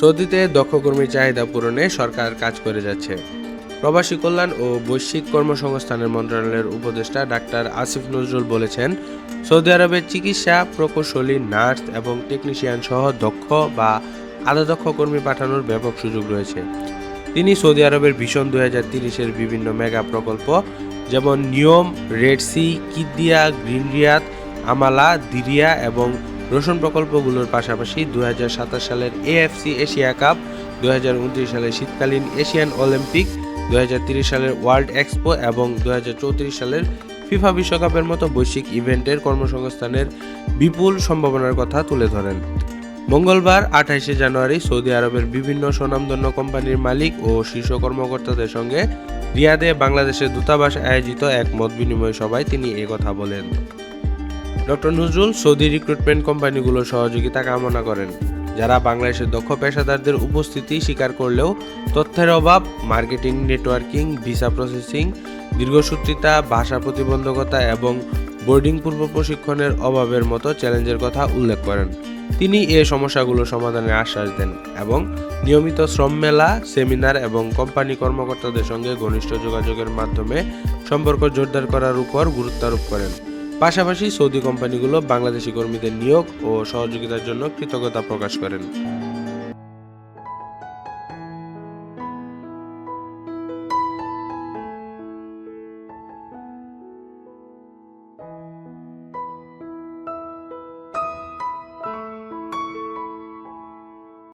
সৌদিতে দক্ষ কর্মীর চাহিদা পূরণে সরকার কাজ করে যাচ্ছে। প্রবাসী কল্যাণ ও বৈশ্বিক কর্মসংস্থানের মন্ত্রণালয়ের উপদেষ্টা ডাক্তার আসিফ নজরুল বলেছেন, সৌদি আরবের চিকিৎসা প্রকৌশলী, নার্স এবং টেকনিশিয়ান সহ দক্ষ বা আধা দক্ষ কর্মী পাঠানোর ব্যাপক সুযোগ রয়েছে। তিনি সৌদি আরবের ভীষণ দু হাজার তিরিশের বিভিন্ন মেগা প্রকল্প যেমন Neom, Red Sea Qiddiya Green Riyadh, Amaala, Diriyah এবং রোশন প্রকল্পগুলোর পাশাপাশি দু হাজার সাতাশ সালের এএফসি এশিয়া কাপ দু হাজার উনত্রিশ সালের শীতকালীন এশিয়ান অলিম্পিক দু সালের ওয়ার্ল্ড এক্সপো এবং দু হাজার চৌত্রিশ সালের ফিফা বিশ্বকাপের মতো বৈশ্বিক ইভেন্টের কর্মসংস্থানের বিপুল সম্ভাবনার কথা তুলে ধরেন। মঙ্গলবার আঠাইশে জানুয়ারি সৌদি আরবের বিভিন্ন স্বনামধন্য কোম্পানির মালিক ও শীর্ষ কর্মকর্তাদের সঙ্গে রিয়াদে বাংলাদেশের দূতাবাস আয়োজিত এক মত বিনিময় সভায় তিনি কথা বলেন। ডক্টর নজরুল সৌদি রিক্রুটমেন্ট কোম্পানিগুলোর সহযোগিতা কামনা করেন, যারা বাংলাদেশের দক্ষ পেশাদারদের উপস্থিতি স্বীকার করলেও তথ্যের অভাব, মার্কেটিং, নেটওয়ার্কিং, ভিসা প্রসেসিং, দীর্ঘসূত্রিতা, ভাষা প্রতিবন্ধকতা এবং বোর্ডিং পূর্ব প্রশিক্ষণের অভাবের মতো চ্যালেঞ্জের কথা উল্লেখ করেন। তিনি এ সমস্যাগুলো সমাধানের আশ্বাস দেন এবং নিয়মিত শ্রম মেলা, সেমিনার এবং কোম্পানি কর্মকর্তাদের সঙ্গে ঘনিষ্ঠ যোগাযোগের মাধ্যমে সম্পর্ক জোরদার করার উপর গুরুত্ব আরোপ করেন। পাশাপাশি সৌদি কোম্পানিগুলো বাংলাদেশি কর্মীদের নিয়োগ ও সহযোগিতার জন্য কৃতজ্ঞতা প্রকাশ করেন।